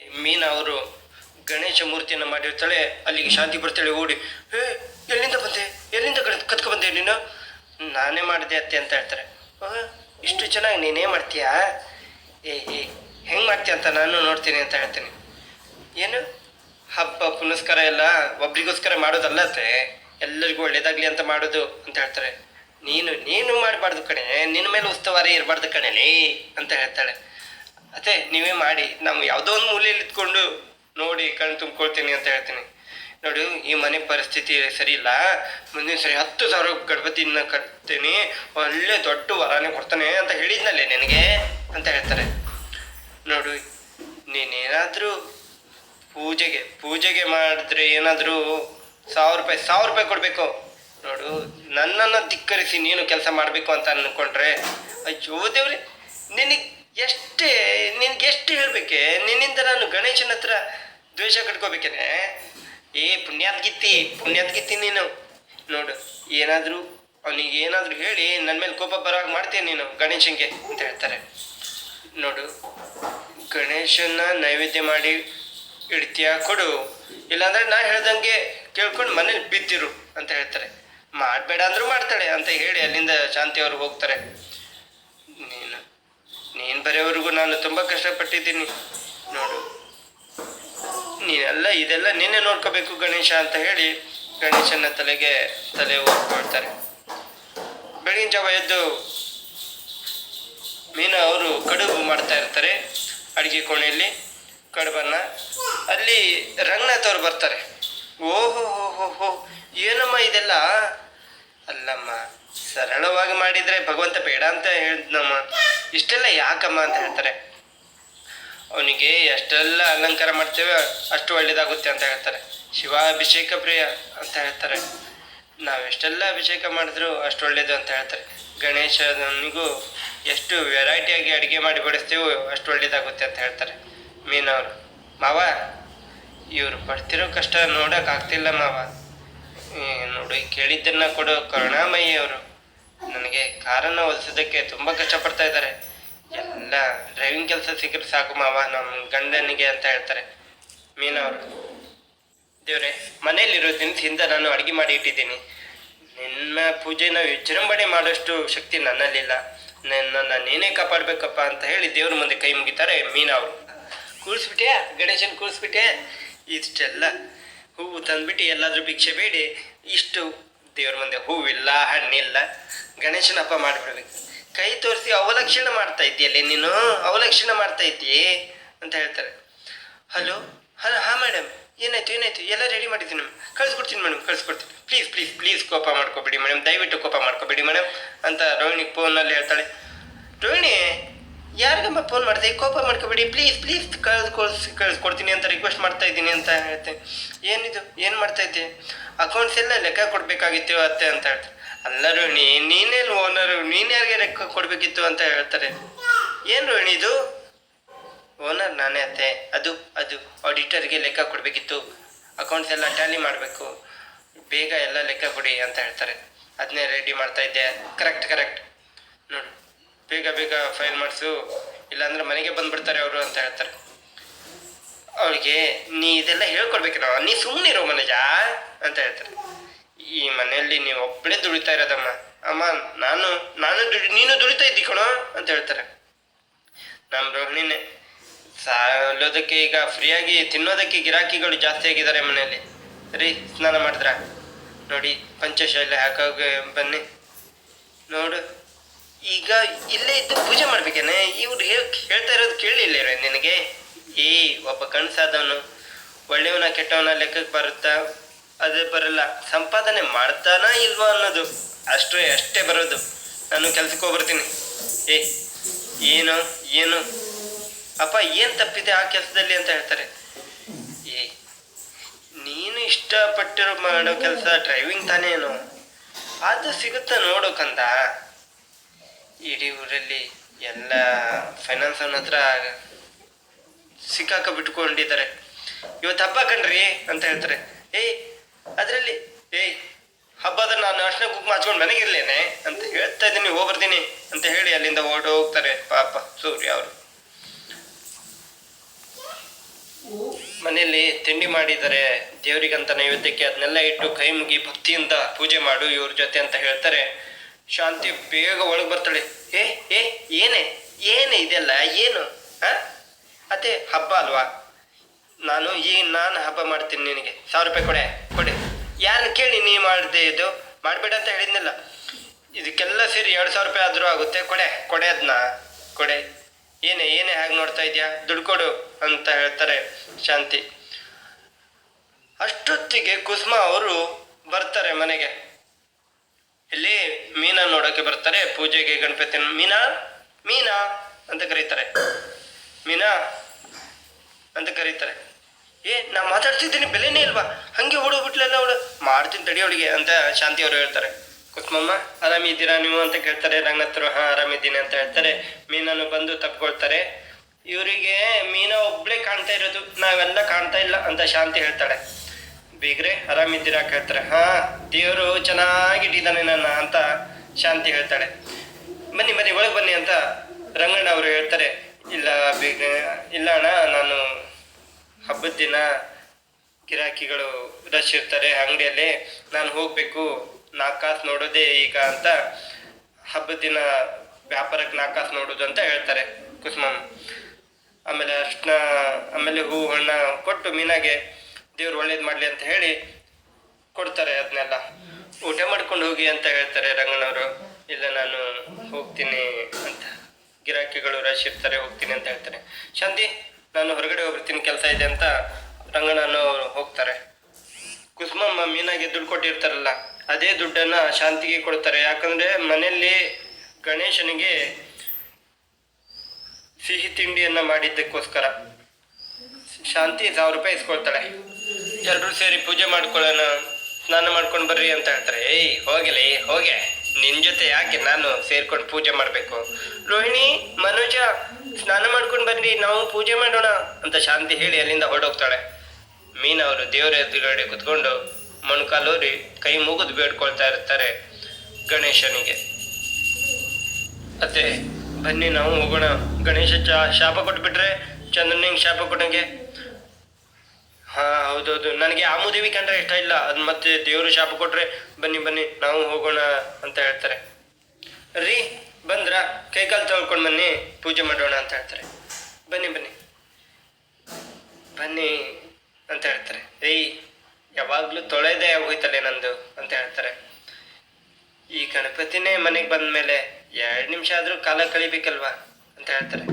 ಮೀನಾ ಅವರು ಗಣೇಶ ಮೂರ್ತಿಯನ್ನು ಮಾಡಿರ್ತಾಳೆ ಅಲ್ಲಿಗೆ ಶಾಂತಿ ಬರ್ತಾಳೆ ಓಡಿ ಏ ಎಲ್ಲಿಂದ ಬಂದೆ? ಎಲ್ಲಿಂದ ಕತ್ಕೊ ಬಂದೆ ನೀನು? ನಾನೇ ಮಾಡಿದೆ ಅತ್ತೆ ಅಂತ ಹೇಳ್ತಾರೆ. "ಓಹ್, ಇಷ್ಟು ಚೆನ್ನಾಗಿ ನೀನೇ ಮಾಡ್ತೀಯಾ? ಏ ಏ ಹೆಂಗೆ ಮಾಡ್ತೀಯ ಅಂತ ನಾನು ನೋಡ್ತೀನಿ ಅಂತ ಹೇಳ್ತೀನಿ. ಏನು? ಹಬ್ಬ ಪುನಸ್ಕಾರ ಎಲ್ಲ ಒಬ್ರಿಗೋಸ್ಕರ ಮಾಡೋದಲ್ಲ ಅತ್ತೆ? ಎಲ್ಲರಿಗೂ ಒಳ್ಳೇದಾಗ್ಲಿ ಅಂತ ಮಾಡೋದು ಅಂತ ಹೇಳ್ತಾರೆ. ನೀನು ನೀನು ಮಾಡಬಾರ್ದು ಕಣೆ ನಿನ್ನ ಮೇಲೆ ಉಸ್ತುವಾರಿ ಇರಬಾರ್ದು ಕಣೇಲಿ ಅಂತ ಹೇಳ್ತಾಳೆ. ಅತ್ತೆ, ನೀವೇ ಮಾಡಿ. ನಮ್ಗೆ ಯಾವುದೋ ಒಂದು ಮೂಲೆಯಲ್ಲಿ ಇದ್ಕೊಂಡು ನೋಡಿ ಕಣ್ಣು ತುಂಬ್ಕೊಳ್ತೀನಿ ಅಂತ ಹೇಳ್ತೀನಿ. ನೋಡು, ಈ ಮನೆ ಪರಿಸ್ಥಿತಿ ಸರಿ ಇಲ್ಲ. ಮುಂದಿನ ಸರಿ ಹತ್ತು ಸಾವಿರ ಗಣಪತಿನ ಕಟ್ತೀನಿ. ಒಳ್ಳೆ ದೊಡ್ಡ ವರನೇ ಕೊಡ್ತಾನೆ ಅಂತ ಹೇಳಿದ್ನಲ್ಲೇ ನಿನಗೆ? ಅಂತ ಹೇಳ್ತಾರೆ. ನೋಡು, ನೀನೇನಾದರೂ ಪೂಜೆಗೆ ಪೂಜೆಗೆ ಮಾಡಿದ್ರೆ ಏನಾದರೂ ಸಾವಿರ ರೂಪಾಯಿ ಸಾವಿರ ರೂಪಾಯಿ ಕೊಡಬೇಕು. ನೋಡು, ನನ್ನನ್ನು ಧಿಕ್ಕರಿಸಿ ನೀನು ಕೆಲಸ ಮಾಡಬೇಕು ಅಂತ ಅಂದ್ಕೊಂಡ್ರೆ ಅಯ್ಯೋ ದೇವ್ರಿ, ನಿನಗೆ ಎಷ್ಟೇ, ನಿನ್ಗೆ ಎಷ್ಟು ಹೇಳ್ಬೇಕೆ? ನಿನ್ನಿಂದ ನಾನು ಗಣೇಶನ ಹತ್ರ ದ್ವೇಷ ಕಟ್ಕೋಬೇಕೇನೆ? ಏ, ಪುಣ್ಯಾತ್ ಗಿತ್ತಿ ಪುಣ್ಯಾತ್ ಗಿತ್ತಿ ನೀನು. ನೋಡು, ಏನಾದರೂ ಅವನಿಗೆ ಏನಾದರೂ ಹೇಳಿ ನನ್ನ ಮೇಲೆ ಕೋಪ ಬರೋವಾಗ ಮಾಡ್ತೀನಿ ನೀನು, ಗಣೇಶನಿಗೆ ಅಂತ ಹೇಳ್ತಾರೆ. ನೋಡು ಗಣೇಶನ ನೈವೇದ್ಯ ಮಾಡಿ ಇಡ್ತೀಯ ಕೊಡು. ಇಲ್ಲಾಂದ್ರೆ ನಾ ಹೇಳ್ದಂಗೆ ಕೇಳ್ಕೊಂಡು ಮನೇಲಿ ಬಿದ್ದಿರು ಅಂತ ಹೇಳ್ತಾರೆ. ಮಾಡಬೇಡ ಅಂದ್ರೂ ಮಾಡ್ತಾಳೆ ಅಂತ ಹೇಳಿ ಅಲ್ಲಿಂದ ಶಾಂತಿ ಅವ್ರಿಗೆ ಹೋಗ್ತಾರೆ. ನೀನು ನೀನು ಬರೆಯವರೆಗೂ ನಾನು ತುಂಬ ಕಷ್ಟಪಟ್ಟಿದ್ದೀನಿ. ನೋಡು. ನೀನೆಲ್ಲ ಇದೆಲ್ಲ ನಿನ್ನೆ ನೋಡ್ಕೋಬೇಕು ಗಣೇಶ ಅಂತ ಹೇಳಿ ಗಣೇಶನ ತಲೆಗೆ ತಲೆ ಮಾಡ್ತಾರೆ. ಬೆಳಗಿನ ಜಾವ ಎದ್ದು ಮೀನು ಅವರು ಕಡುಬು ಮಾಡ್ತಾ ಇರ್ತಾರೆ ಅಡುಗೆ ಕೋಣೆಯಲ್ಲಿ, ಕಡುಬನ್ನ. ಅಲ್ಲಿ ರಂಗನಾಥ್ ಅವ್ರು ಬರ್ತಾರೆ. ಓಹೋ ಹೋ ಹೋ ಹೋ ಏನಮ್ಮ ಇದೆಲ್ಲ? ಅಲ್ಲಮ್ಮ, ಸರಳವಾಗಿ ಮಾಡಿದರೆ ಭಗವಂತ ಬೇಡ ಅಂತ ಹೇಳಿದ್ನಮ್ಮ. ಇಷ್ಟೆಲ್ಲ ಯಾಕಮ್ಮ ಅಂತ ಹೇಳ್ತಾರೆ. ಅವನಿಗೆ ಎಷ್ಟೆಲ್ಲ ಅಲಂಕಾರ ಮಾಡ್ತೇವೆ ಅಷ್ಟು ಒಳ್ಳೇದಾಗುತ್ತೆ ಅಂತ ಹೇಳ್ತಾರೆ. ಶಿವಾಭಿಷೇಕ ಪ್ರಿಯ ಅಂತ ಹೇಳ್ತಾರೆ. ನಾವೆಷ್ಟೆಲ್ಲ ಅಭಿಷೇಕ ಮಾಡಿದ್ರು ಅಷ್ಟು ಒಳ್ಳೇದು ಅಂತ ಹೇಳ್ತಾರೆ. ಗಣೇಶನಿಗೂ ಎಷ್ಟು ವೆರೈಟಿಯಾಗಿ ಅಡುಗೆ ಮಾಡಿ ಬಡಿಸ್ತೇವೋ ಅಷ್ಟು ಒಳ್ಳೇದಾಗುತ್ತೆ ಅಂತ ಹೇಳ್ತಾರೆ. ಮೀನವರು, ಮಾವ, ಇವರು ಪಡ್ತಿರೋ ಕಷ್ಟ ನೋಡೋಕ್ಕಾಗ್ತಿಲ್ಲ ಮಾವ. ನೋಡಿ ಕೇಳಿದ್ದನ್ನ ಕೊಡೋ ಕರುಣಾಮಯಿ ಅವರು. ನನಗೆ ಕಾರನ್ನು ಹೊಲಿಸೋದಕ್ಕೆ ತುಂಬ ಕಷ್ಟಪಡ್ತಾ ಇದ್ದಾರೆ. ಎಲ್ಲ ಡ್ರೈವಿಂಗ್ ಕೆಲಸ ಸಿಕ್ಕರೆ ಸಾಕು ಮಾವ ನಮ್ಮ ಗಂಡನಿಗೆ ಅಂತ ಹೇಳ್ತಾರೆ. ಮೀನವರು ದೇವ್ರೆ, ಮನೆಯಲ್ಲಿರೋ ದಿನದಿಂದ ನಾನು ಅಡುಗೆ ಮಾಡಿ ಇಟ್ಟಿದ್ದೀನಿ. ನಿನ್ನ ಪೂಜೆನ ವಿಜೃಂಭಣೆ ಮಾಡೋಷ್ಟು ಶಕ್ತಿ ನನ್ನಲ್ಲಿಲ್ಲ. ನನ್ನ ನಾನೇನೇ ಕಾಪಾಡಬೇಕಪ್ಪ ಅಂತ ಹೇಳಿ ದೇವ್ರ ಮುಂದೆ ಕೈ ಮುಗಿತಾರೆ ಮೀನವರು ಕೂರಿಸ್ಬಿಟ್ಟೆ ಗಣೇಶನ್ ಕೂರಿಸ್ಬಿಟ್ಟೆ ಇಷ್ಟೆಲ್ಲ. ಹೂವು ತಂದ್ಬಿಟ್ಟು ಎಲ್ಲಾದರೂ ಭಿಕ್ಷೆ ಬೇಡಿ. ಇಷ್ಟು ದೇವ್ರ ಮುಂದೆ ಹೂವಿಲ್ಲ, ಹಣ್ಣಿಲ್ಲ. ಗಣೇಶನ ಹಬ್ಬ ಮಾಡಿಬಿಡ್ಬೇಕು. ಕೈ ತೋರಿಸಿ ಅವಲಕ್ಷಣ ಮಾಡ್ತಾ ಇದೆಯಲ್ಲ ನೀನು? ಅವಲಕ್ಷಣ ಮಾಡ್ತಾ ಇದ್ದೀ ಅಂತ ಹೇಳ್ತಾರೆ. ಹಲೋ? ಹಲೋ ಹಾಂ ಮೇಡಮ್. ಏನಾಯ್ತು ಏನಾಯ್ತು? ಎಲ್ಲ ರೆಡಿ ಮಾಡಿದ್ದೀನಿ ಮೇಡಮ್. ಕಳಿಸ್ಕೊಡ್ತೀನಿ ಮೇಡಮ್, ಕಳಿಸ್ಕೊಡ್ತೀನಿ. ಪ್ಲೀಸ್ ಪ್ಲೀಸ್ ಪ್ಲೀಸ್ ಕೋಪ ಮಾಡ್ಕೋಬೇಡಿ ಮೇಡಮ್. ದಯವಿಟ್ಟು ಕೋಪ ಮಾಡ್ಕೋಬೇಡಿ ಮೇಡಮ್ ಅಂತ ರೋಹಿಣಿ ಫೋನಲ್ಲಿ ಹೇಳ್ತಾಳೆ. ರೋಹಿಣಿ, ಯಾರಿಗಮ್ಮ ಫೋನ್ ಮಾಡಿದೆ? ಕೋಪ ಮಾಡ್ಕೋಬೇಡಿ. ಪ್ಲೀಸ್ ಪ್ಲೀಸ್ ಕಳ್ಸ್ಕೊಳ್ಸಿ ಕಳಿಸ್ಕೊಡ್ತೀನಿ ಅಂತ ರಿಕ್ವೆಸ್ಟ್ ಮಾಡ್ತಾ ಇದ್ದೀನಿ ಅಂತ ಹೇಳ್ತೆ. ಏನಿದು? ಏನು ಮಾಡ್ತಾ ಇದ್ದೆ ಅಕೌಂಟ್ಸ್ ಎಲ್ಲ ಲೆಕ್ಕ ಕೊಡಬೇಕಾಗಿತ್ತು ಅತ್ತೆ ಅಂತ ಹೇಳ್ತಾರೆ. ಅಲ್ಲ ರೋಹಿಣಿ ನೀನೇನು ಓನರು ನೀನು ಯಾರಿಗೆ ಲೆಕ್ಕ ಕೊಡಬೇಕಿತ್ತು ಅಂತ ಹೇಳ್ತಾರೆ. ಏನು ರೋಹಿಣಿ ಇದು? ಓನರ್ ನಾನೇ ಅತ್ತೆ. ಅದು ಅದು ಆಡಿಟರ್ಗೆ ಲೆಕ್ಕ ಕೊಡಬೇಕಿತ್ತು. ಅಕೌಂಟ್ಸ್ ಎಲ್ಲ ಟ್ಯಾಲಿ ಮಾಡಬೇಕು. ಬೇಗ ಎಲ್ಲ ಲೆಕ್ಕ ಕೊಡಿ ಅಂತ ಹೇಳ್ತಾರೆ. ಅದನ್ನೇ ರೆಡಿ ಮಾಡ್ತಾ ಇದ್ದೆ. ಕರೆಕ್ಟ್ ಕರೆಕ್ಟ್ ನೋಡು, ಬೇಗ ಬೇಗ ಫೈಲ್ ಮಾಡಿಸು. ಇಲ್ಲಾಂದ್ರೆ ಮನೆಗೆ ಬಂದ್ಬಿಡ್ತಾರೆ ಅವರು ಅಂತ ಹೇಳ್ತಾರೆ. ಅವಳಿಗೆ, ನೀ ಇದೆಲ್ಲ ಹೇಳ್ಕೊಡ್ಬೇಕು ನಾವು. ನೀ ಸುಮ್ಮನಿರೋ ಮನೇಜಾ ಅಂತ ಹೇಳ್ತಾರೆ. ಈ ಮನೆಯಲ್ಲಿ ನೀವು ಒಬ್ಬಳೇ ದುಡಿತಾ ಇರೋದಮ್ಮ. ಅಮ್ಮ, ನಾನು ನಾನು ದುಡಿ, ನೀನು ದುಡಿತಾ ಇದ್ದಿ ಕಣೋ ಅಂತ ಹೇಳ್ತಾರೆ. ನಮ್ಮ ರೋಹಿಣಿನೇ. ಸಾಲೋದಕ್ಕೆ ಈಗ ಫ್ರೀಯಾಗಿ ತಿನ್ನೋದಕ್ಕೆ ಗಿರಾಕಿಗಳು ಜಾಸ್ತಿ ಆಗಿದ್ದಾರೆ ಮನೆಯಲ್ಲಿ. ರೀ ಸ್ನಾನ ಮಾಡಿದ್ರ? ನೋಡಿ, ಪಂಚಶೈಲಿ ಹಾಕೋಗೆ ಬನ್ನಿ. ನೋಡು. ಈಗ ಇಲ್ಲೇ ಇದ್ದು ಪೂಜೆ ಮಾಡ್ಬೇಕೇನೆ? ಇವ್ರು ಹೇಳ್ ಹೇಳ್ತಾ ಇರೋದು ಕೇಳಿಲ್ಲ ನಿನಗೆ? ಏ, ಒಬ್ಬ ಕಣ್ಸಾದವನು ಒಳ್ಳೆಯವನ ಕೆಟ್ಟವನ ಲೆಕ್ಕಕ್ಕೆ ಬರುತ್ತಾ? ಅದೇ ಬರಲ್ಲ. ಸಂಪಾದನೆ ಮಾಡ್ತಾನಾ ಇಲ್ವಾ ಅನ್ನೋದು. ಅಷ್ಟೇ ಅಷ್ಟೇ ಬರೋದು. ನಾನು ಕೆಲ್ಸಕ್ಕೆ ಹೋಗ್ಬರ್ತೀನಿ. ಏ, ಏನು ಏನು? ಅಪ್ಪ, ಏನು ತಪ್ಪಿದೆ ಆ ಕೆಲಸದಲ್ಲಿ ಅಂತ ಹೇಳ್ತಾರೆ. ಏ, ನೀನು ಇಷ್ಟಪಟ್ಟಿರೋ ಮಾಡೋ ಕೆಲಸ ಡ್ರೈವಿಂಗ್ ತಾನೇನು? ಅದು ಸಿಗುತ್ತಾ ನೋಡು ಕಂದ. ಇಡೀ ಊರಲ್ಲಿ ಎಲ್ಲ ಫೈನಾನ್ಸ್ ಅವನ ಹತ್ರ ಸಿಕ್ಕಾಕ ಬಿಟ್ಕೊಂಡಿದ್ದಾರೆ. ಇವತ್ತು ಹಬ್ಬ ಕಣ್ರಿ ಅಂತ ಹೇಳ್ತಾರೆ. ಏಯ್ ಅದರಲ್ಲಿ, ಏಯ್, ಹಬ್ಬದ ನಾನು ಅರ್ಶನ ಕುಂಕುಮ ಹಚ್ಕೊಂಡು ಮನೆಗಿರ್ಲೇನೆ? ಅಂತ ಹೇಳ್ತಾ ಇದ್ದೀನಿ ಹೋಗ್ಬರ್ತೀನಿ ಅಂತ ಹೇಳಿ ಅಲ್ಲಿಂದ ಓಡ್ ಹೋಗ್ತಾರೆ ಪಾಪ ಸೂರ್ಯ ಅವರು. ಮನೆಯಲ್ಲಿ ತಿಂಡಿ ಮಾಡಿದರೆ ದೇವರಿಗಂತ ನೈವೇದ್ಯಕ್ಕೆ ಅದನ್ನೆಲ್ಲ ಇಟ್ಟು ಕೈ ಮುಗಿ ಭಕ್ತಿಯಿಂದ ಪೂಜೆ ಮಾಡು, ಇವ್ರ ಜೊತೆ ಅಂತ ಹೇಳ್ತಾರೆ. ಶಾಂತಿ ಬೇಗ ಒಳಗೆ ಬರ್ತಾಳೆ. ಏ ಏ, ಏನೇ ಏನೇ ಇದೆಲ್ಲ, ಏನು? ಅದೇ ಹಬ್ಬ ಅಲ್ವಾ? ನಾನು, ಈ ನಾನು ಹಬ್ಬ ಮಾಡ್ತೀನಿ ನಿನಗೆ. ಸಾವಿರ ರೂಪಾಯಿ ಕೊಡೆ. ಯಾರನ್ನ ಕೇಳಿ ನೀ ಮಾಡಿದೆ ಇದು? ಮಾಡಬೇಡ ಅಂತ ಹೇಳಿದ್ನಲ್ಲ. ಇದಕ್ಕೆಲ್ಲ ಸೇರಿ ಎರಡು ಸಾವಿರ ರೂಪಾಯಿ ಆದರೂ ಆಗುತ್ತೆ. ಕೊಡೆ ಕೊಡೆ ಅದನ್ನ ಕೊಡೆ. ಏನೇ ಏನೇ ಹಾಗೆ ನೋಡ್ತಾ ಇದೆಯಾ? ದುಡ್ಡು ಕೊಡು ಅಂತ ಹೇಳ್ತಾರೆ ಶಾಂತಿ. ಅಷ್ಟೊತ್ತಿಗೆ ಕುಸುಮ ಅವರು ಬರ್ತಾರೆ ಮನೆಗೆ. ಇಲ್ಲಿ ಮೀನಾ ನೋಡೋಕೆ ಬರ್ತಾರೆ. ಪೂಜೆಗೆ ಗಣಪತಿ ಮೀನಾ? ಮೀನಾ? ಅಂತ ಕರೀತಾರೆ. ಮೀನಾ? ಅಂತ ಕರೀತಾರೆ. ಏ, ನಾ ಮಾತಾಡ್ತಿದ್ದೀನಿ, ಬೆಲೆನೇ ಇಲ್ವಾ? ಹಂಗೆ ಓಡೋಗ್ಬಿಟ್ಲಲ್ಲ ಅವಳು. ಮಾಡ್ತೀನಿ ತಡಿ ಅವಳಿಗೆ ಅಂತ ಶಾಂತಿ ಅವರು ಹೇಳ್ತಾರೆ. ಕುಸ್ಮಮ್ಮ ಆರಾಮಿದ್ದೀರಾ ನೀವು ಅಂತ ಕೇಳ್ತಾರೆ, ರಂಗನಾಥರು, ಹಾ, ಆರಾಮಿದ್ದೀನಿ ಅಂತ ಹೇಳ್ತಾರೆ. ಮೀನನ್ನು ಬಂದು ತಪ್ಕೊಳ್ತಾರೆ. ಇವರಿಗೆ ಮೀನ ಒಬ್ಳೇ ಕಾಣ್ತಾ ಇರೋದು, ನಾವೆಲ್ಲ ಕಾಣ್ತಾ ಇಲ್ಲ ಅಂತ ಶಾಂತಿ ಹೇಳ್ತಾಳೆ. ಬೀಗ್ರೆ, ಆರಾಮಿದ್ದೀರಾ ಕೇಳ್ತಾರೆ. ಹಾ, ದೇವರು ಚೆನ್ನಾಗಿಟ್ಟಿದ್ದಾನೆ ನನ್ನ ಅಂತ ಶಾಂತಿ ಹೇಳ್ತಾಳೆ. ಬನ್ನಿ ಬನ್ನಿ, ಒಳಗೆ ಬನ್ನಿ ಅಂತ ರಂಗಣ್ಣ ಅವರು ಹೇಳ್ತಾರೆ. ಇಲ್ಲ ಬೀಗ ಇಲ್ಲ ಅಣ್ಣ ಹಬ್ಬದ ದಿನ ಗಿರಾಕಿಗಳು ರಶ್ ಇರ್ತಾರೆ ಅಂಗಡಿಯಲ್ಲಿ ನಾನು ಹೋಗ್ಬೇಕು ನಾಲ್ಕು ಕಾಸು ನೋಡೋದೇ ಈಗ ಅಂತ ಹಬ್ಬದ ದಿನ ವ್ಯಾಪಾರಕ್ಕೆ ನಾಕಾಸ್ ಕಾಸು ನೋಡೋದು ಅಂತ ಹೇಳ್ತಾರೆ ಕುಸುಮಮ್ಮ. ಆಮೇಲೆ ಅರ್ಶಿನ, ಆಮೇಲೆ ಹೂ ಹಣ್ಣ ಕೊಟ್ಟು ಮೀನಾಗೆ ದೇವ್ರು ಒಳ್ಳೇದು ಮಾಡಲಿ ಅಂತ ಹೇಳಿ ಕೊಡ್ತಾರೆ ಅದನ್ನೆಲ್ಲ ಊಟ ಮಾಡ್ಕೊಂಡು ಹೋಗಿ ಅಂತ ಹೇಳ್ತಾರೆ ರಂಗನವರು ಇಲ್ಲ ನಾನು ಹೋಗ್ತೀನಿ ಅಂತ. ಗಿರಾಕಿಗಳು ರಶ್ ಇರ್ತಾರೆ, ಹೋಗ್ತೀನಿ ಅಂತ ಹೇಳ್ತಾರೆ ಶಾಂತಿ ನಾನು ಹೊರಗಡೆ ಹೋಗ್ಬಿಡ್ತೀನಿ ಕೆಲಸ ಇದೆ ಅಂತ ರಂಗಣ್ಣನು ಹೋಗ್ತಾರೆ. ಕುಸುಮಮ್ಮ ಮೀನಾಗೆ ದುಡ್ಡು ಕೊಟ್ಟಿರ್ತಾರಲ್ಲ, ಅದೇ ದುಡ್ಡನ್ನ ಶಾಂತಿಗೆ ಕೊಡ್ತಾರೆ. ಯಾಕಂದ್ರೆ ಮನೆಯಲ್ಲಿ ಗಣೇಶನಿಗೆ ಸಿಹಿ ತಿಂಡಿಯನ್ನ ಮಾಡಿದ್ದಕ್ಕೋಸ್ಕರ. ಶಾಂತಿ ಸಾವಿರ ರೂಪಾಯಿ ಇಸ್ಕೊಳ್ತಾಳೆ. ಎಲ್ಲರೂ ಸೇರಿ ಪೂಜೆ ಮಾಡ್ಕೊಳ್ಳೋಣ, ಸ್ನಾನ ಮಾಡ್ಕೊಂಡು ಬರ್ರಿ ಅಂತ ಹೇಳ್ತಾರೆ. ಏಯ್ ಹೋಗಿಲಿ ಹೋಗೆ. ನಿನ್ ಜೊತೆ ಯಾಕೆ ನಾನು ಸೇರ್ಕೊಂಡು ಪೂಜೆ ಮಾಡಬೇಕು? ರೋಹಿಣಿ, ಮನೋಜ, ಸ್ನಾನ ಮಾಡ್ಕೊಂಡು ಬನ್ನಿ ನಾವು ಪೂಜೆ ಮಾಡೋಣ ಅಂತ ಶಾಂತಿ ಹೇಳಿ ಅಲ್ಲಿಂದ ಹೊರಡೋಗ್ತಾಳೆ. ಮೀನ ಅವರು ದೇವರ ಎದುರುಗಡೆ ಕುತ್ಕೊಂಡು ಮೊಣಕಾಲೂರಿ ಕೈ ಮುಗಿದು ಬೇಡ್ಕೊಳ್ತಾ ಇರ್ತಾರೆ ಗಣೇಶನಿಗೆ. ಅತ್ತೆ, ಬನ್ನಿ ನಾವು ಹೋಗೋಣ. ಗಣೇಶ ಶಾಪ ಕೊಟ್ಬಿಟ್ರೆ ಚಂದ್ರನಿಗೆ ಶಾಪ ಕೊಟ್ಟಂಗೆ ಹಾ ಹೌದೌದು ನನಗೆ ಆಮುದೇವಿ ಕಂಡ್ರೆ ಇಷ್ಟ ಇಲ್ಲ. ಅದ್ ಮತ್ತೆ ದೇವರು ಶಾಪ ಕೊಟ್ರೆ ಬನ್ನಿ ಬನ್ನಿ, ನಾವು ಹೋಗೋಣ ಅಂತ ಹೇಳ್ತಾರೆ. ರೀ, ಬಂದ್ರ? ಕೈಕಾಲು ತೊಳ್ಕೊಂಡು ಬನ್ನಿ, ಪೂಜೆ ಮಾಡೋಣ ಅಂತ ಹೇಳ್ತಾರೆ. ಬನ್ನಿ ಬನ್ನಿ. ಬನ್ನಿ ಅಂತ ಹೇಳ್ತಾರೆ. ಏಯ್ ಯಾವಾಗಲೂ ತೊಳೆದೇ ಹೋಯ್ತಲ್ಲೇ ನಂದು ಅಂತ ಹೇಳ್ತಾರೆ. ಈ ಗಣಪತಿನೇ ಮನೆಗೆ ಬಂದ ಮೇಲೆ ಎರಡು ನಿಮಿಷ ಆದರೂ ಕಾಲ ಕಳಿಬೇಕಲ್ವಾ ಅಂತ ಹೇಳ್ತಾರೆ.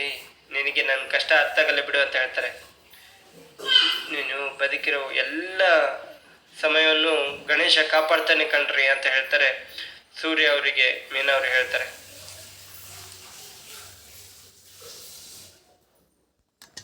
ಏಯ್, ನಿನಗೆ ನನ್ನ ಕಷ್ಟ ಅರ್ಥ ಆಗಲ್ಲ ಬಿಡು ಅಂತ ಹೇಳ್ತಾರೆ. ನೀನು ಬದುಕಿರೋ ಎಲ್ಲ ಸಮಯವನ್ನು ಗಣೇಶ ಕಾಪಾಡ್ತಾನೆ ಕಣ್ರಿ ಅಂತ ಹೇಳ್ತಾರೆ. ಸೂರ್ಯ ಅವರಿಗೆ ಮೀನವ್ರು ಹೇಳ್ತಾರೆ.